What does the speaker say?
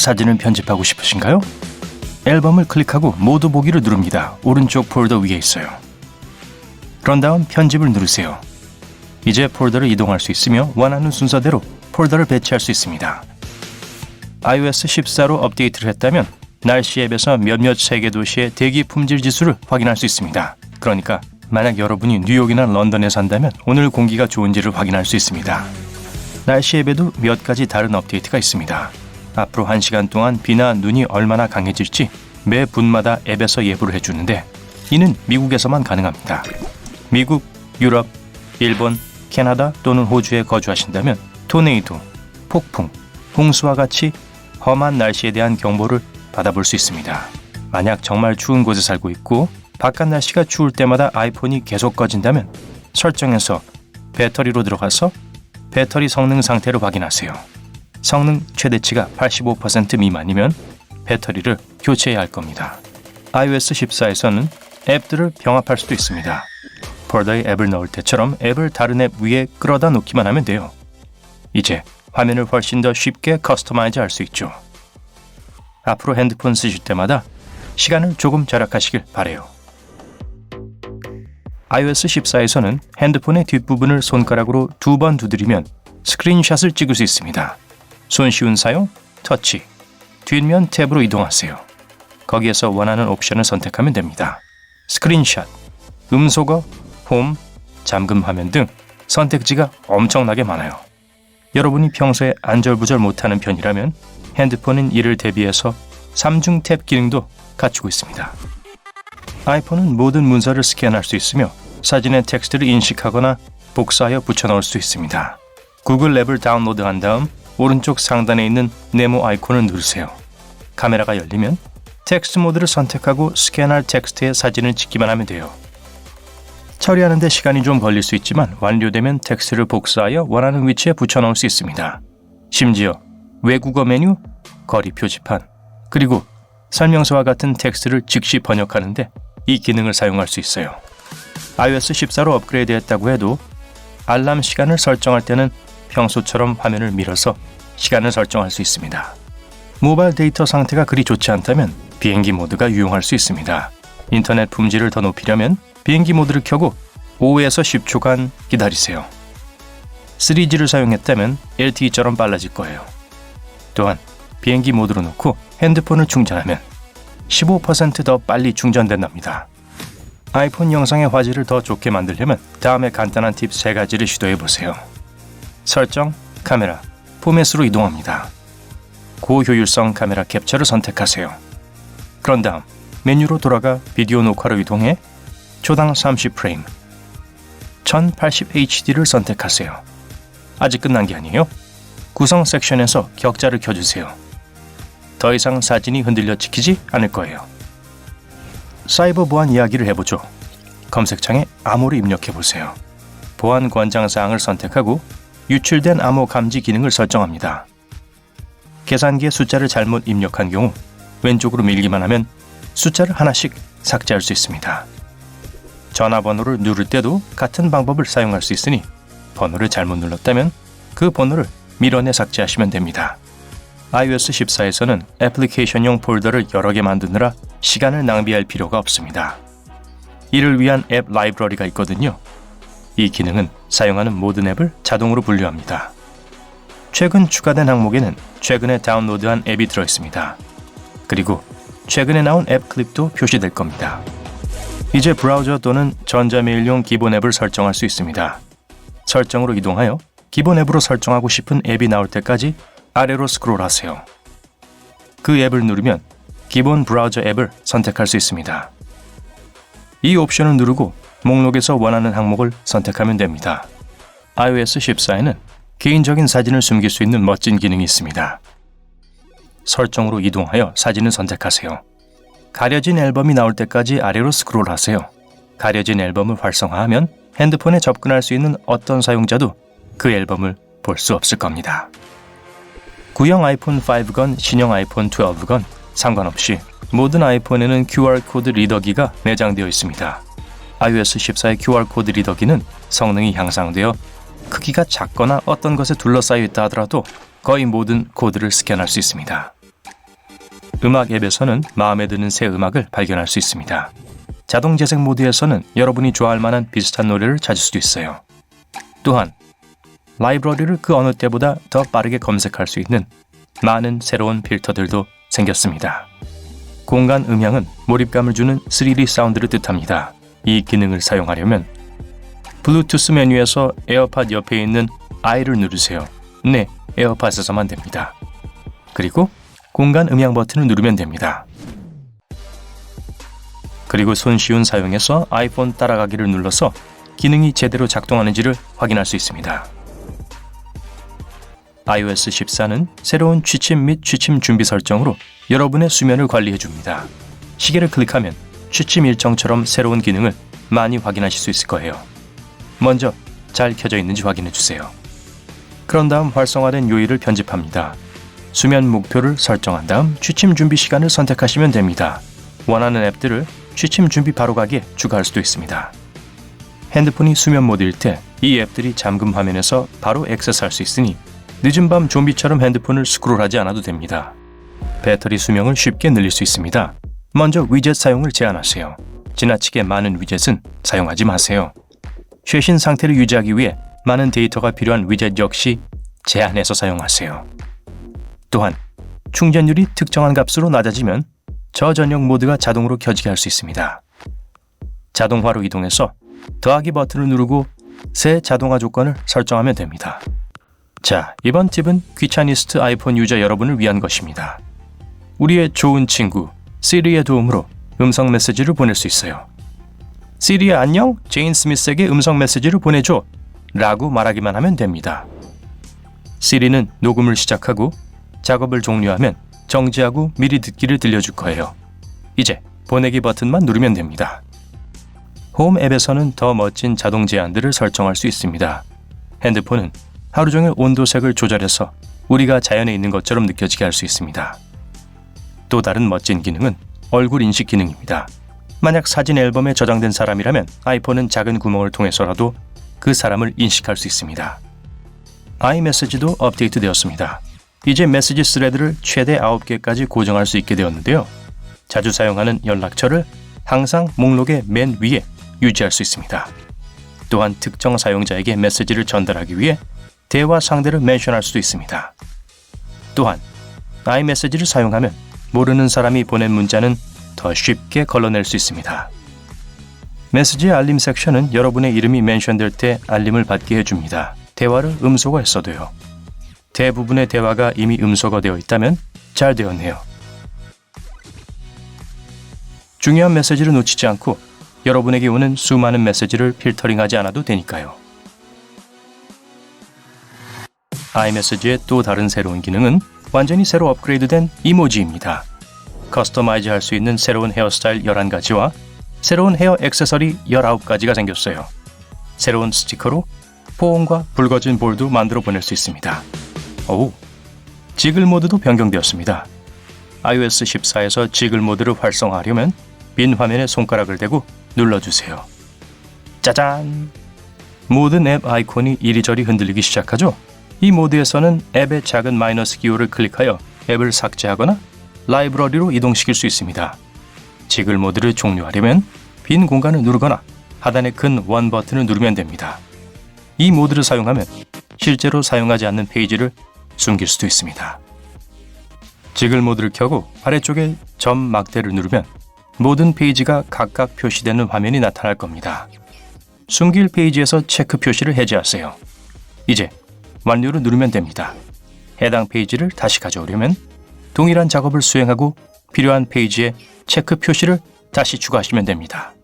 사진을 편집하고 싶으신가요? 앨범을 클릭하고 모두 보기를 누릅니다. 오른쪽 폴더 위에 있어요. 그런 다음 편집을 누르세요. 이제 폴더를 이동할 수 있으며 원하는 순서대로 폴더를 배치할 수 있습니다. iOS 14로 업데이트를 했다면 날씨 앱에서 몇몇 세계 도시의 대기 품질 지수를 확인할 수 있습니다. 그러니까 만약 여러분이 뉴욕이나 런던에 산다면 오늘 공기가 좋은지를 확인할 수 있습니다. 날씨 앱에도 몇 가지 다른 업데이트가 있습니다. 앞으로 1시간 동안 비나 눈이 얼마나 강해질지 매 분마다 앱에서 예보를 해주는데 이는 미국에서만 가능합니다. 미국, 유럽, 일본, 캐나다 또는 호주에 거주하신다면 토네이도, 폭풍, 홍수와 같이 험한 날씨에 대한 경보를 받아볼 수 있습니다. 만약 정말 추운 곳에 살고 있고 바깥 날씨가 추울 때마다 아이폰이 계속 꺼진다면 설정에서 배터리로 들어가서 배터리 성능 상태를 확인하세요. 성능 최대치가 85% 미만이면 배터리를 교체해야 할 겁니다. iOS 14에서는 앱들을 병합할 수도 있습니다. 폴더에 앱을 넣을 때처럼 앱을 다른 앱 위에 끌어다 놓기만 하면 돼요. 이제 화면을 훨씬 더 쉽게 커스터마이즈 할 수 있죠. 앞으로 핸드폰 쓰실 때마다 시간을 조금 절약하시길 바래요. iOS 14에서는 핸드폰의 뒷부분을 손가락으로 두 번 두드리면 스크린샷을 찍을 수 있습니다. 손쉬운 사용, 터치, 뒷면 탭으로 이동하세요. 거기에서 원하는 옵션을 선택하면 됩니다. 스크린샷, 음소거, 홈, 잠금 화면 등 선택지가 엄청나게 많아요. 여러분이 평소에 안절부절 못하는 편이라면 핸드폰은 이를 대비해서 3중 탭 기능도 갖추고 있습니다. 아이폰은 모든 문서를 스캔할 수 있으며 사진의 텍스트를 인식하거나 복사하여 붙여넣을 수 있습니다. 구글 앱을 다운로드한 다음 오른쪽 상단에 있는 네모 아이콘을 누르세요. 카메라가 열리면 텍스트 모드를 선택하고 스캔할 텍스트에 사진을 찍기만 하면 돼요. 처리하는데 시간이 좀 걸릴 수 있지만 완료되면 텍스트를 복사하여 원하는 위치에 붙여넣을 수 있습니다. 심지어 외국어 메뉴, 거리 표지판, 그리고 설명서와 같은 텍스트를 즉시 번역하는데 이 기능을 사용할 수 있어요. iOS 14로 업그레이드했다고 해도 알람 시간을 설정할 때는 평소처럼 화면을 밀어서 시간을 설정할 수 있습니다. 모바일 데이터 상태가 그리 좋지 않다면 비행기 모드가 유용할 수 있습니다. 인터넷 품질을 더 높이려면 비행기 모드를 켜고 5에서 10초간 기다리세요. 3G를 사용했다면 LTE처럼 빨라질 거예요. 또한 비행기 모드로 놓고 핸드폰을 충전하면 15%더 빨리 충전된답니다. 아이폰 영상의 화질을 더 좋게 만들려면 다음에 간단한 팁 3가지를 시도해 보세요. 설정, 카메라, 포맷으로 이동합니다. 고효율성 카메라 캡처를 선택하세요. 그런 다음 메뉴로 돌아가 비디오 녹화로 이동해 초당 30프레임 1080HD를 선택하세요. 아직 끝난 게 아니에요. 구성 섹션에서 격자를 켜주세요. 더 이상 사진이 흔들려 찍히지 않을 거예요. 사이버 보안 이야기를 해보죠. 검색창에 암호를 입력해 보세요. 보안 권장 사항을 선택하고 유출된 암호 감지 기능을 설정합니다. 계산기에 숫자를 잘못 입력한 경우 왼쪽으로 밀기만 하면 숫자를 하나씩 삭제할 수 있습니다. 전화번호를 누를 때도 같은 방법을 사용할 수 있으니 번호를 잘못 눌렀다면 그 번호를 밀어내 삭제하시면 됩니다. iOS 14에서는 애플리케이션용 폴더를 여러 개 만드느라 시간을 낭비할 필요가 없습니다. 이를 위한 앱 라이브러리가 있거든요. 이 기능은 사용하는 모든 앱을 자동으로 분류합니다. 최근 추가된 항목에는 최근에 다운로드한 앱이 들어 있습니다. 그리고 최근에 나온 앱 클립도 표시될 겁니다. 이제 브라우저 또는 전자메일용 기본 앱을 설정할 수 있습니다. 설정으로 이동하여 기본 앱으로 설정하고 싶은 앱이 나올 때까지 아래로 스크롤하세요. 그 앱을 누르면 기본 브라우저 앱을 선택할 수 있습니다. 이 옵션을 누르고 목록에서 원하는 항목을 선택하면 됩니다. iOS 14에는 개인적인 사진을 숨길 수 있는 멋진 기능이 있습니다. 설정으로 이동하여 사진을 선택하세요. 가려진 앨범이 나올 때까지 아래로 스크롤하세요. 가려진 앨범을 활성화하면 핸드폰에 접근할 수 있는 어떤 사용자도 그 앨범을 볼 수 없을 겁니다. 구형 아이폰 5건 신형 아이폰 12건 상관없이 모든 아이폰에는 QR코드 리더기가 내장되어 있습니다. iOS 14의 QR코드 리더기는 성능이 향상되어 크기가 작거나 어떤 것에 둘러싸여 있다 하더라도 거의 모든 코드를 스캔할 수 있습니다. 음악 앱에서는 마음에 드는 새 음악을 발견할 수 있습니다. 자동 재생 모드에서는 여러분이 좋아할 만한 비슷한 노래를 찾을 수도 있어요. 또한 라이브러리를 그 어느 때보다 더 빠르게 검색할 수 있는 많은 새로운 필터들도 생겼습니다. 공간 음향은 몰입감을 주는 3D 사운드를 뜻합니다. 이 기능을 사용하려면 블루투스 메뉴에서 에어팟 옆에 있는 I를 누르세요. 네, 에어팟에서만 됩니다. 그리고 공간 음향 버튼을 누르면 됩니다. 그리고 손쉬운 사용에서 아이폰 따라가기를 눌러서 기능이 제대로 작동하는지를 확인할 수 있습니다. iOS 14는 새로운 취침 및 취침 준비 설정으로 여러분의 수면을 관리해 줍니다. 시계를 클릭하면 취침 일정처럼 새로운 기능을 많이 확인하실 수 있을 거예요. 먼저 잘 켜져 있는지 확인해 주세요. 그런 다음 활성화된 요일을 편집합니다. 수면 목표를 설정한 다음 취침 준비 시간을 선택하시면 됩니다. 원하는 앱들을 취침 준비 바로 가기에 추가할 수도 있습니다. 핸드폰이 수면 모드일 때 이 앱들이 잠금 화면에서 바로 액세스할 수 있으니 늦은 밤 좀비처럼 핸드폰을 스크롤하지 않아도 됩니다. 배터리 수명을 쉽게 늘릴 수 있습니다. 먼저 위젯 사용을 제한하세요. 지나치게 많은 위젯은 사용하지 마세요. 최신 상태를 유지하기 위해 많은 데이터가 필요한 위젯 역시 제한해서 사용하세요. 또한 충전율이 특정한 값으로 낮아지면 저전용 모드가 자동으로 켜지게 할 수 있습니다. 자동화로 이동해서 더하기 버튼을 누르고 새 자동화 조건을 설정하면 됩니다. 자, 이번 팁은 귀차니스트 아이폰 유저 여러분을 위한 것입니다. 우리의 좋은 친구 시리의 도움으로 음성 메시지를 보낼 수 있어요. 시리의 안녕, 제인 스미스에게 음성 메시지를 보내줘 라고 말하기만 하면 됩니다. 시리는 녹음을 시작하고 작업을 종료하면 정지하고 미리 듣기를 들려줄 거예요. 이제 보내기 버튼만 누르면 됩니다. 홈 앱에서는 더 멋진 자동 제한들을 설정할 수 있습니다. 핸드폰은 하루 종일 온도색을 조절해서 우리가 자연에 있는 것처럼 느껴지게 할 수 있습니다. 또 다른 멋진 기능은 얼굴 인식 기능입니다. 만약 사진 앨범에 저장된 사람이라면 아이폰은 작은 구멍을 통해서라도 그 사람을 인식할 수 있습니다. 아이메시지도 업데이트되었습니다. 이제 메시지 스레드를 최대 9개까지 고정할 수 있게 되었는데요. 자주 사용하는 연락처를 항상 목록의 맨 위에 유지할 수 있습니다. 또한 특정 사용자에게 메시지를 전달하기 위해 대화 상대를 멘션할 수도 있습니다. 또한 아이메시지를 사용하면 모르는 사람이 보낸 문자는 더 쉽게 걸러낼 수 있습니다. 메시지 알림 섹션은 여러분의 이름이 멘션될 때 알림을 받게 해줍니다. 대화를 음소거했어도요. 대부분의 대화가 이미 음소거되어 있다면 잘 되었네요. 중요한 메시지를 놓치지 않고 여러분에게 오는 수많은 메시지를 필터링하지 않아도 되니까요. 아이메시지의 또 다른 새로운 기능은 완전히 새로 업그레이드된 이모지입니다. 커스터마이즈 할 수 있는 새로운 헤어스타일 11가지와 새로운 헤어 액세서리 19가지가 생겼어요. 새로운 스티커로 포옹과 붉어진 볼도 만들어 보낼 수 있습니다. 오, 지글 모드도 변경되었습니다. iOS 14에서 지글 모드를 활성화하려면 빈 화면에 손가락을 대고 눌러주세요. 짜잔! 모든 앱 아이콘이 이리저리 흔들리기 시작하죠. 이 모드에서는 앱의 작은 마이너스 기호를 클릭하여 앱을 삭제하거나 라이브러리로 이동시킬 수 있습니다. 지글 모드를 종료하려면 빈 공간을 누르거나 하단의 큰 원 버튼을 누르면 됩니다. 이 모드를 사용하면 실제로 사용하지 않는 페이지를 숨길 수도 있습니다. 지글 모드를 켜고 아래쪽에 점 막대를 누르면 모든 페이지가 각각 표시되는 화면이 나타날 겁니다. 숨길 페이지에서 체크 표시를 해제하세요. 이제 완료를 누르면 됩니다. 해당 페이지를 다시 가져오려면 동일한 작업을 수행하고 필요한 페이지에 체크 표시를 다시 추가하시면 됩니다.